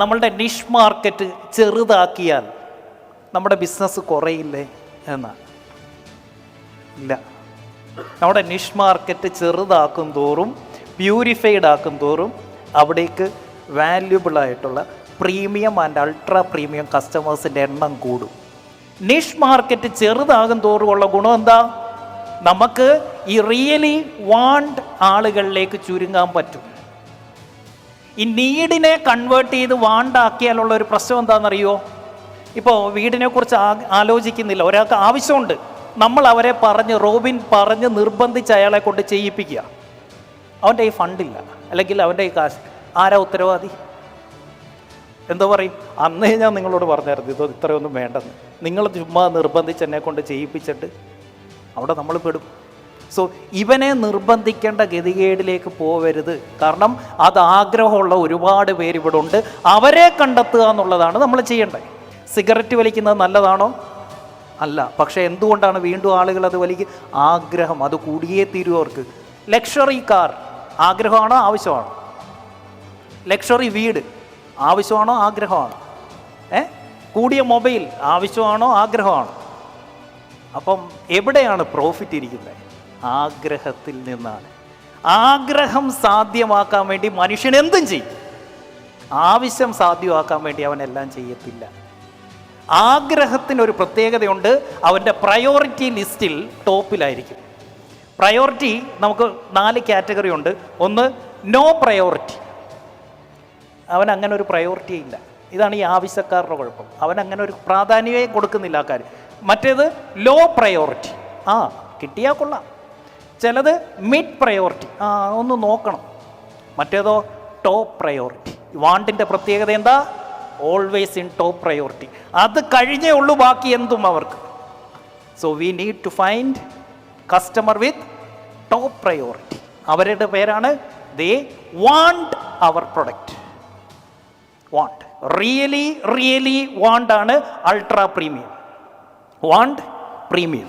നമ്മളുടെ നിഷ് മാർക്കറ്റ് ചെറുതാക്കിയാൽ നമ്മുടെ ബിസിനസ് കുറയില്ലേ എന്നാണ് ഇല്ല. നമ്മുടെ നിഷ് മാർക്കറ്റ് ചെറുതാക്കും തോറും പ്യൂരിഫൈഡ് ആക്കും തോറും അവിടേക്ക് വാല്യുബിൾ ആയിട്ടുള്ള പ്രീമിയം ആൻഡ് അൾട്രാ പ്രീമിയം കസ്റ്റമേഴ്സിന്റെ എണ്ണം കൂടും. നിഷ് മാർക്കറ്റ് ചെറുതാകും തോറുമുള്ള ഗുണം എന്താ? നമുക്ക് ഈ റിയലി വാണ്ട് ആളുകളിലേക്ക് ചുരുങ്ങാൻ പറ്റും. ഈ നീഡിനെ കൺവേർട്ട് ചെയ്ത് വാണ്ടാക്കിയാലുള്ള ഒരു പ്രശ്നം എന്താണെന്നറിയോ? ഇപ്പോൾ വീടിനെ കുറിച്ച് ആ- ആലോചിക്കുന്നില്ല. ഒരാൾക്ക് ആവശ്യമുണ്ട്. നമ്മൾ അവരെ പറഞ്ഞ് റോബിൻ പറഞ്ഞ് നിർബന്ധിച്ച് അയാളെ കൊണ്ട് ചെയ്യിപ്പിക്കുക. അവന്റെ ഈ ഫണ്ടില്ല. അല്ലെങ്കിൽ അവന്റെ ഈ കാശ്. ആരാ ഉത്തരവാദി? എന്തോ പറയും. അന്നേ ഞാൻ നിങ്ങളോട് പറഞ്ഞായിരുന്നു ഇതോ ഇത്രയൊന്നും വേണ്ടെന്ന്. നിങ്ങൾ ചുമ്മാ നിർബന്ധിച്ച് എന്നെ കൊണ്ട് ചെയ്യിപ്പിച്ചിട്ട് അവിടെ നമ്മൾ പെടും സോ ഇവനെ നിർബന്ധിക്കേണ്ട ഗതികേടിലേക്ക് പോവരുത്. കാരണം അത് ആഗ്രഹമുള്ള ഒരുപാട് പേര് ഇവിടെ ഉണ്ട്. അവരെ കണ്ടെത്തുക എന്നുള്ളതാണ് നമ്മൾ ചെയ്യേണ്ടത്. സിഗരറ്റ് വലിക്കുന്നത് നല്ലതാണോ? അല്ല. പക്ഷേ എന്തുകൊണ്ടാണ് വീണ്ടും ആളുകൾ അത് വലിക്ക്? ആഗ്രഹം അത് കൂടിയേ തീരൂ അവർക്ക്. ലക്ഷറി കാർ ആഗ്രഹമാണോ? ആവശ്യമാണോ? ലക്ഷറി വീട് ആവശ്യമാണോ? ആഗ്രഹമാണോ? ഏ? കൂടിയ മൊബൈൽ ആവശ്യമാണോ? ആഗ്രഹമാണോ? അപ്പം എവിടെയാണ് പ്രോഫിറ്റ് ഇരിക്കുന്നത്? ആഗ്രഹത്തിൽ നിന്നാണ്. ആഗ്രഹം സാധ്യമാക്കാൻ വേണ്ടി മനുഷ്യൻ എന്തും ചെയ്യും. ആവശ്യം സാധ്യമാക്കാൻ വേണ്ടി അവൻ എല്ലാം ചെയ്യത്തില്ല. ആഗ്രഹത്തിനൊരു പ്രത്യേകതയുണ്ട് അവന്റെ പ്രയോറിറ്റി ലിസ്റ്റിൽ ടോപ്പിലായിരിക്കും. പ്രയോറിറ്റി നമുക്ക് നാല് കാറ്റഗറി ഉണ്ട്. ഒന്ന് നോ പ്രയോറിറ്റി അവൻ അങ്ങനെ ഒരു പ്രയോറിറ്റി ഇല്ല. ഇതാണ് ഈ ആവശ്യക്കാരുടെ കുഴപ്പം. അവൻ അങ്ങനെ ഒരു പ്രാധാന്യമേ കൊടുക്കുന്നില്ല ആ കാര്യം. മറ്റേത് ലോ പ്രയോറിറ്റി ആ കിട്ടിയാൽ കൊള്ളാം. ചിലത് മിഡ് പ്രയോറിറ്റി ആ ഒന്ന് നോക്കണം. മറ്റേതോ ടോപ്പ് പ്രയോറിറ്റി വാണ്ടിന്റെ പ്രത്യേകത എന്താ? ഓൾവേസ് ഇൻ ടോപ്പ് പ്രയോറിറ്റി അത് കഴിഞ്ഞേ ഉള്ളൂ ബാക്കി എന്തും അവർക്ക്. So we need to find customer with top priority അവരുടെ പേരാണ് ദേ വാണ്ട് അവർ പ്രൊഡക്റ്റ് വാണ്ട് റിയലി റിയലി വാണ്ടാണ് അൾട്രാ പ്രീമിയം വാണ്ട് പ്രീമിയം